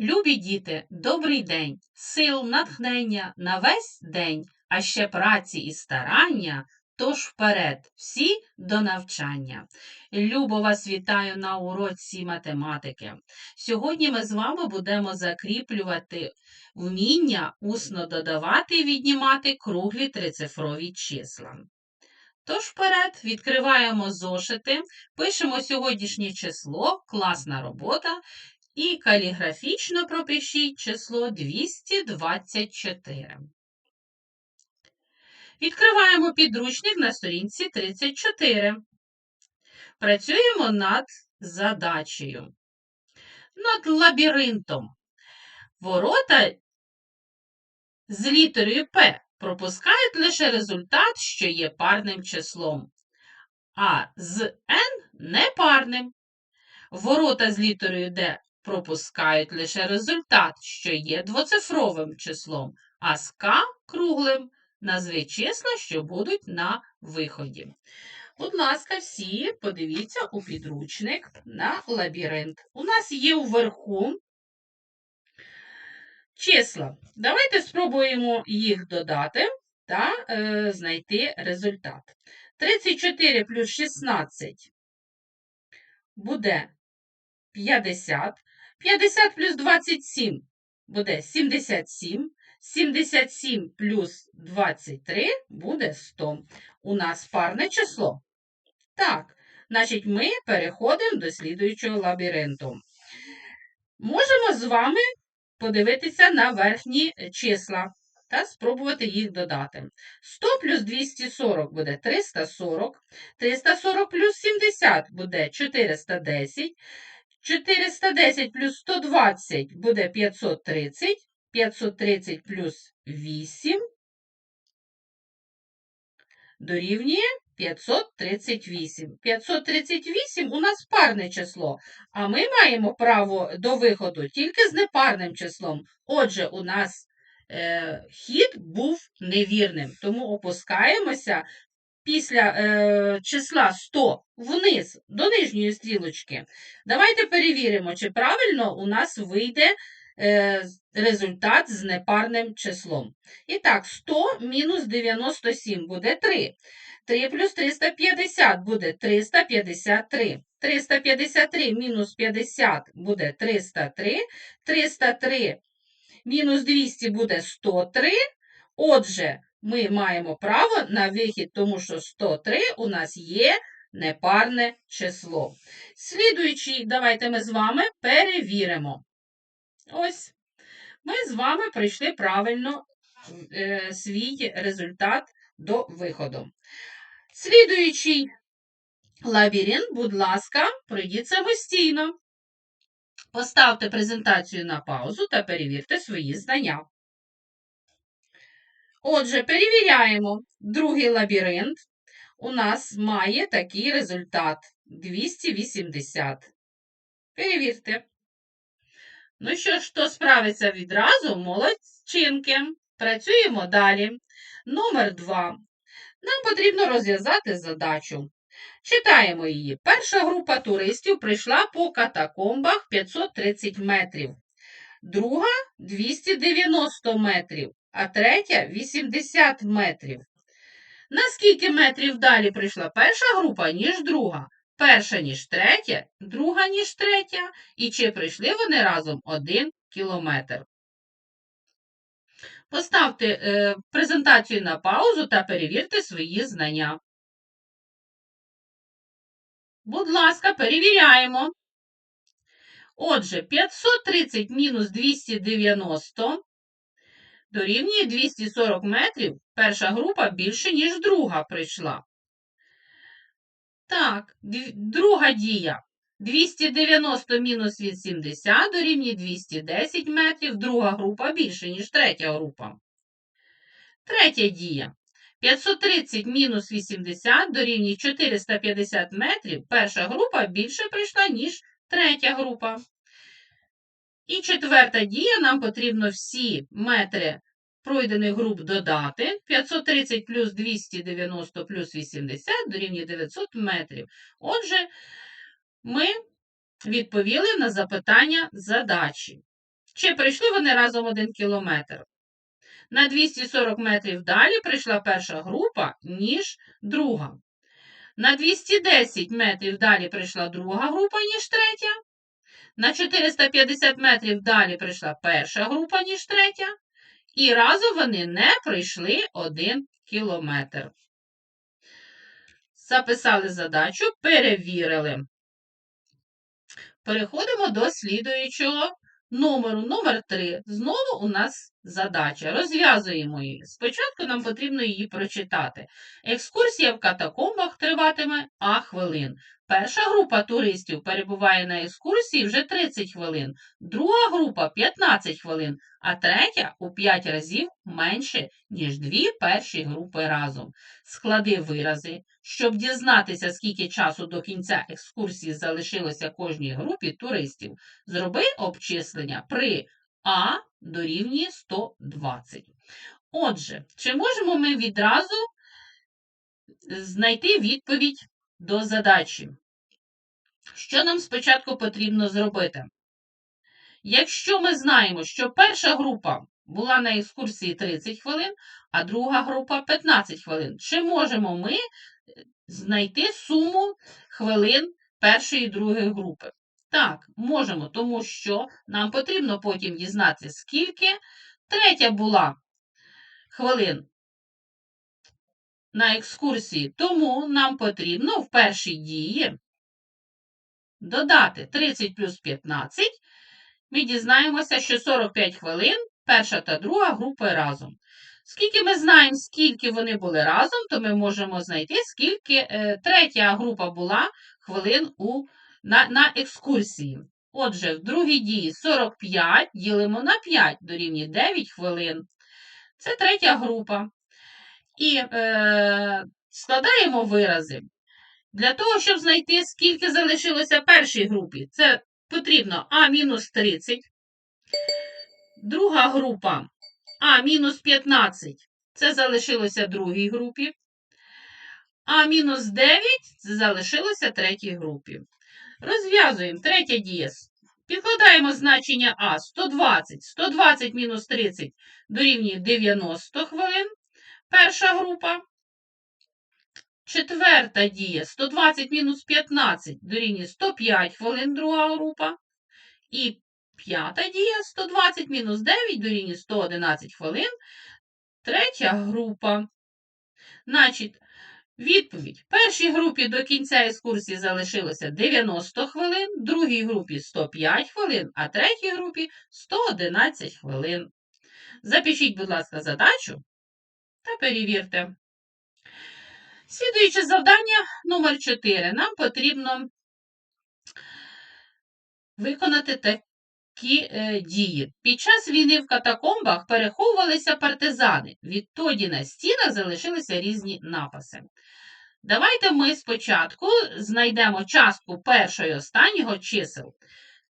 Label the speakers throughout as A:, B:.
A: Любі діти, добрий день, сил, натхнення на весь день, а ще праці і старання, тож вперед, всі до навчання. Любо вас вітаю на уроці математики. Сьогодні ми з вами будемо закріплювати вміння усно додавати і віднімати круглі трицифрові числа. Тож вперед відкриваємо зошити, пишемо сьогоднішнє число, класна робота, і каліграфічно пропишіть число 224. Відкриваємо підручник на сторінці 34. Працюємо над задачею. Над лабіринтом. Ворота з літерою П пропускають лише результат, що є парним числом, а з N непарним. Ворота з літерою Д пропускають лише результат, що є двоцифровим числом, а з К круглим. Назви числа, що будуть на виході. Будь ласка, всі подивіться у підручник на лабіринт. У нас є вверху числа. Давайте спробуємо їх додати та е, знайти результат. 34 плюс 16 буде 50. 50 плюс 27 буде 77. 77 плюс 23 буде 100. У нас парне число. Так, значить, ми переходимо до слідуючого лабіринту. Можемо з вами подивитися на верхні числа та спробувати їх додати. 100 плюс 240 буде 340, 340 плюс 70 буде 410, 410 плюс 120 буде 530, 530 плюс 8 дорівнює 538. 538 у нас парне число, а ми маємо право до виходу тільки з непарним числом. Отже, у нас е, хід був невірним, тому опускаємося після е, числа 100 вниз до нижньої стрілочки. Давайте перевіримо, чи правильно у нас вийде е, результат з непарним числом. І так, 100 мінус 97 буде 3. 3 плюс 350 буде 353. 353 мінус 50 буде 303. 303 мінус 200 буде 103. Отже, ми маємо право на вихід, тому що 103 у нас є непарне число. Слідуючий, давайте ми з вами перевіримо. Ось, ми з вами прийшли правильно е, свій результат до виходу. Слідуючий лабіринт, будь ласка, пройдіть самостійно. Поставте презентацію на паузу та перевірте свої знання. Отже, перевіряємо. Другий лабіринт у нас має такий результат 280. Перевірте. Ну що ж, хто справиться відразу, молодчинки. Працюємо далі. Номер 2. Нам потрібно розв'язати задачу. Читаємо її. Перша група туристів прийшла по катакомбах 530 метрів, друга 290 метрів, а третя 80 метрів. Наскільки метрів далі прийшла перша група, ніж друга? Перша, ніж третя, друга, ніж третя, і чи прийшли вони разом один кілометр. Поставте е, презентацію на паузу та перевірте свої знання. Будь ласка, перевіряємо. Отже, 530 мінус 290 дорівнює 240 метрів. Перша група більше, ніж друга прийшла. Так, друга дія. 290 мінус 80 дорівнює 210 метрів. Друга група більше, ніж третя група. Третя дія. 530 мінус 80 дорівнює 450 метрів. Перша група більше прийшла, ніж третя група. І четверта дія, нам потрібно всі метри пройдених груп додати. 530 плюс 290 плюс 80 дорівнює 900 метрів. Отже, ми відповіли на запитання задачі. Чи прийшли вони разом один кілометр? На 240 метрів далі прийшла перша група, ніж друга. На 210 метрів далі прийшла друга група, ніж третя. На 450 метрів далі прийшла перша група, ніж третя. І разом вони не пройшли один кілометр. Записали задачу, перевірили. Переходимо до слідуючого номеру. Номер 3. Знову у нас задача. Розв'язуємо її. Спочатку нам потрібно її прочитати. Екскурсія в катакомбах триватиме А хвилин. Перша група туристів перебуває на екскурсії вже 30 хвилин, друга група 15 хвилин, а третя у 5 разів менше, ніж дві перші групи разом. Склади вирази. Щоб дізнатися, скільки часу до кінця екскурсії залишилося кожній групі туристів, зроби обчислення при А дорівнює 120. Отже, чи можемо ми відразу знайти відповідь до задачі? Що нам спочатку потрібно зробити? Якщо ми знаємо, що перша група була на екскурсії 30 хвилин, а друга група 15 хвилин, чи можемо ми знайти суму хвилин першої і другої групи? Так, можемо, тому що нам потрібно потім дізнатися, скільки третя була хвилин на екскурсії. Тому нам потрібно в першій дії додати 30 плюс 15. Ми дізнаємося, що 45 хвилин перша та друга групи разом. Скільки ми знаємо, скільки вони були разом, то ми можемо знайти, скільки е, третя група була хвилин у, на, на екскурсії. Отже, в другій дії 45 ділимо на 5 дорівнює 9 хвилин. Це третя група. І е, складаємо вирази. Для того, щоб знайти, скільки залишилося першій групі, це потрібно А мінус 30. Друга група А мінус 15. Це залишилося другій групі. А мінус 9 це залишилося третій групі. Розв'язуємо третя дія. Підкладаємо значення А 120. 120 мінус 30 дорівнює 90 хвилин. Перша група. Четверта дія 120 мінус 15 дорівнює 105 хвилин друга група. І п'ята дія 120 мінус 9 дорівнює 111 хвилин. Третя група. Значить, відповідь. Першій групі до кінця екскурсії залишилося 90 хвилин, другій групі 105 хвилин, а третій групі 111 хвилин. Запишіть, будь ласка, задачу та перевірте. Слідуюче завдання номер 4. Нам потрібно виконати такі е, дії. Під час війни в катакомбах переховувалися партизани. Відтоді на стінах залишилися різні написи. Давайте ми спочатку знайдемо частку першого і останнього чисел.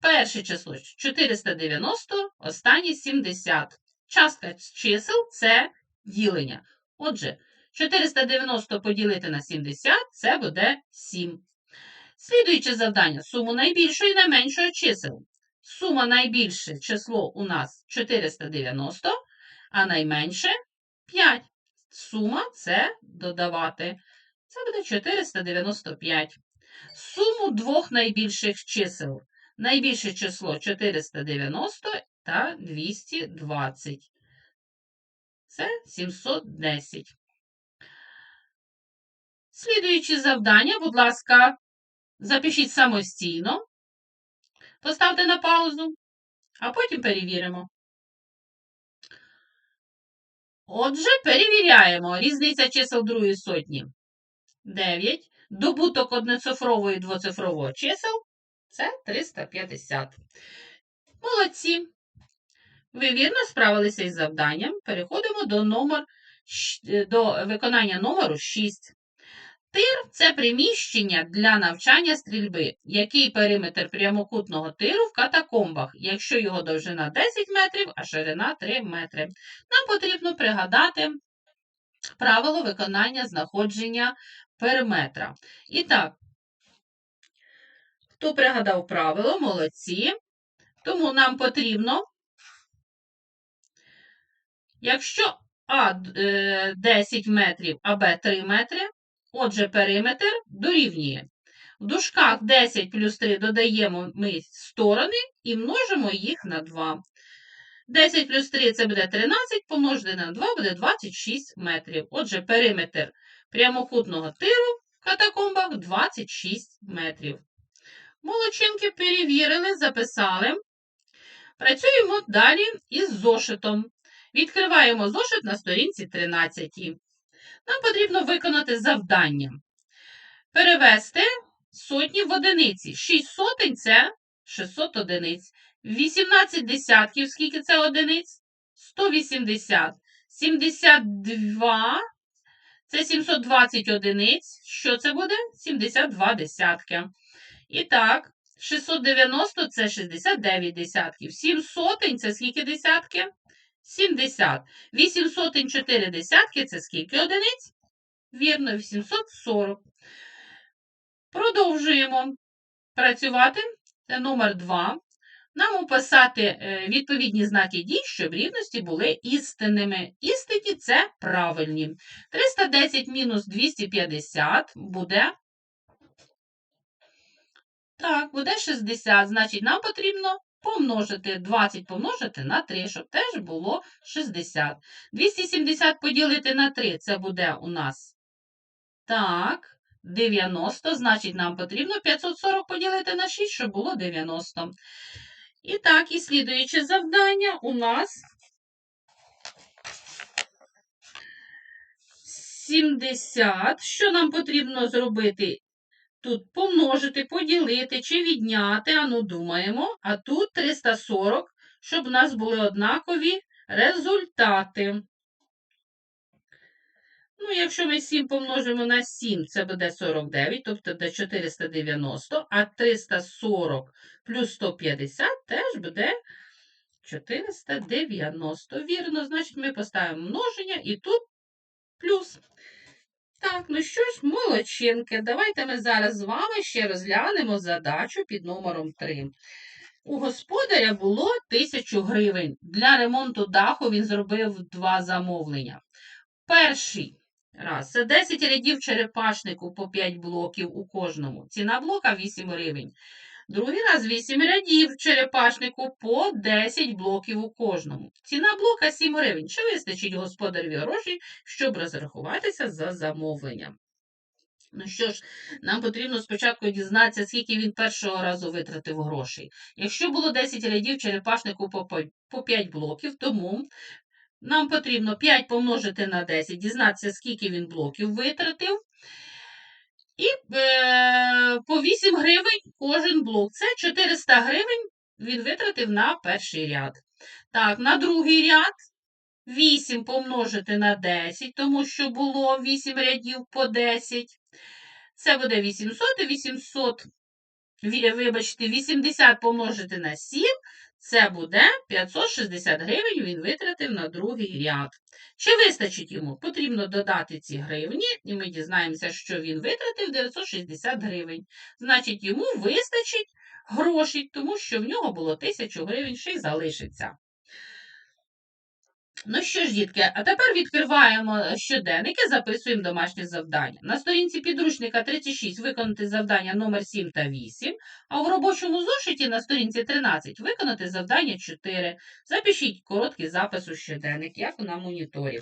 A: Перше число 490, останнє 70. Частка чисел це ділення. Отже, 490 поділити на 70 це буде 7. Слідуюче завдання суму найбільшого і найменшого чисел. Сума найбільше число у нас 490, а найменше 5. Сума це додавати. Це буде 495. Суму двох найбільших чисел. Найбільше число 490 та 220. Це 710. Слідуючі завдання, будь ласка, запишіть самостійно, поставте на паузу, а потім перевіримо. Отже, перевіряємо. Різниця чисел другої сотні 9. Добуток одноцифрового і двоцифрового чисел це 350. Молодці. Ви вірно справилися із завданням. Переходимо до номер, до виконання номеру 6. Тир це приміщення для навчання стрільби. Який периметр прямокутного тиру в катакомбах, якщо його довжина 10 метрів, а ширина 3 метри. Нам потрібно пригадати правило виконання знаходження периметра. І так, хто пригадав правило, молодці. Тому нам потрібно Якщо А е, 10 метрів, а Б 3 метри, отже, периметр дорівнює. В дужках 10 плюс 3 додаємо ми сторони і множимо їх на 2. 10 плюс 3 це буде 13, помножити на 2 буде 26 метрів. Отже, периметр прямокутного тиру в катакомбах 26 метрів. Молодчинки перевірили, записали. Працюємо далі із зошитом. Відкриваємо зошит на сторінці 13. Нам потрібно виконати завдання. Перевести сотні в одиниці. 6 сотень це 600 одиниць. 18 десятків, скільки це одиниць? 180. 72 це 720 одиниць. Що це буде? 72 десятки. І так, 690 це 69 десятків. 7 сотень це скільки десятки? 70. 8 сотень 4 десятки це скільки одиниць? Вірно, 840. Продовжуємо працювати. Номер 2. Нам описати е, відповідні знаки дій, щоб рівності були істинними. Істинні це правильні. 310 мінус 250 буде. Так, буде 60. Значить, нам потрібно помножити 20 помножити на 3, щоб теж було 60. 270 поділити на 3 це буде у нас. Так, 90. Значить, нам потрібно 540 поділити на 6, щоб було 90. І так, і слідуюче завдання у нас 70. Що нам потрібно зробити? Тут помножити, поділити чи відняти, а ну думаємо. А тут 340, щоб у нас були однакові результати. Ну, якщо ми 7 помножимо на 7, це буде 49, тобто до 490, а 340 плюс 150 теж буде 490. Вірно, значить, ми поставимо множення і тут плюс. Так, ну що ж, молодчинки, давайте ми зараз з вами ще розглянемо задачу під номером 3. У господаря було 1000 гривень. Для ремонту даху він зробив два замовлення. Перший раз це 10 рядів черепашнику по 5 блоків у кожному. Ціна блока 8 гривень. Другий раз 8 рядів черепашнику по 10 блоків у кожному. Ціна блока 7 гривень. Чи вистачить господареві грошей, щоб розрахуватися за замовленням? Ну що ж, нам потрібно спочатку дізнатися, скільки він першого разу витратив грошей. Якщо було 10 рядів черепашнику по 5 блоків, тому нам потрібно 5 помножити на 10, дізнатися, скільки він блоків витратив. І е, по 8 гривень кожен блок. Це 400 гривень він витратив на перший ряд. Так, на другий ряд 8 помножити на 10, тому що було 8 рядів по 10. Це буде 800 і 800, вибачте, 80 помножити на 7, це буде 560 гривень він витратив на другий ряд. Чи вистачить йому? Потрібно додати ці гривні, і ми дізнаємося, що він витратив 960 гривень. Значить, йому вистачить грошей, тому що в нього було 1000 гривень, ще й залишиться. Ну що ж, дітки, а тепер відкриваємо щоденники, записуємо домашнє завдання. На сторінці підручника 36 виконати завдання номер 7 та 8, а в робочому зошиті на сторінці 13 виконати завдання 4. Запишіть короткий запис у щоденник, як на моніторі.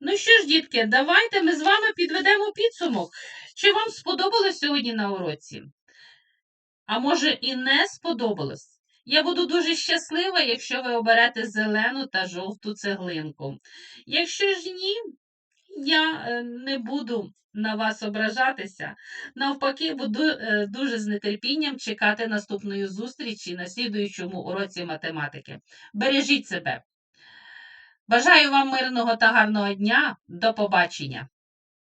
A: Ну що ж, дітки, давайте ми з вами підведемо підсумок. Чи вам сподобалось сьогодні на уроці? А може і не сподобалось? Я буду дуже щаслива, якщо ви оберете зелену та жовту цеглинку. Якщо ж ні, я е, не буду на вас ображатися. Навпаки, буду е, дуже з нетерпінням чекати наступної зустрічі на слідуючому уроці математики. Бережіть себе. Бажаю вам мирного та гарного дня. До побачення!